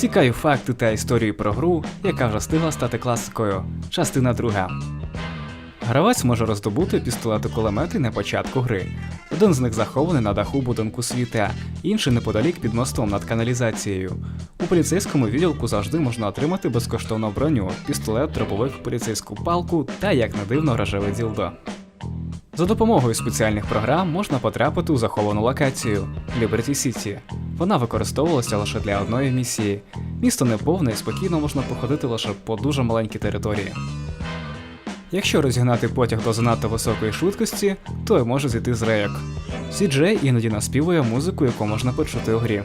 Цікаві факти та історії про гру, яка вже встигла стати класикою. Частина друга. Гравець може роздобути пістолети кулемети на початку гри. Один з них захований на даху будинку світа, інший неподалік під мостом над каналізацією. У поліцейському відділку завжди можна отримати безкоштовну броню, пістолет, дробовик, поліцейську палку та, як не дивно, рожеве ділдо. За допомогою спеціальних програм можна потрапити у заховану локацію Liberty City. Вона використовувалася лише для одної місії. Місто не повне і спокійно можна походити лише по дуже маленькій території. Якщо розігнати потяг до занадто високої швидкості, то й може зійти з рейок. CJ іноді наспівує музику, яку можна почути у грі.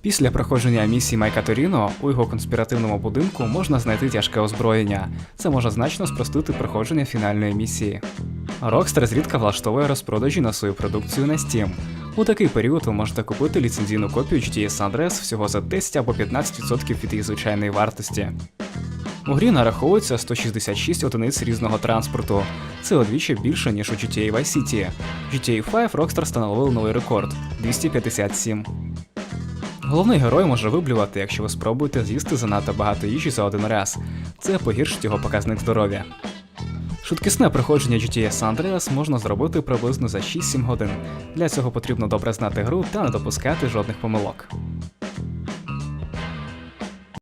Після проходження місії Майка Торіно у його конспіративному будинку можна знайти тяжке озброєння. Це може значно спростити проходження фінальної місії. Rockstar зрідка влаштовує розпродажі на свою продукцію на Steam. У такий період ви можете купити ліцензійну копію GTA San всього за 10 або 15% від її звичайної вартості. У грі нараховується 166 одиниць різного транспорту. Це удвічі більше, ніж у GTA Vice City. GTA 5 Rockstar встановив новий рекорд 257. Головний герой може виблювати, якщо ви спробуєте з'їсти занадто багато їжі за один раз. Це погіршить його показник здоров'я. Швидкісне проходження GTA San Andreas можна зробити приблизно за 6-7 годин. Для цього потрібно добре знати гру та не допускати жодних помилок.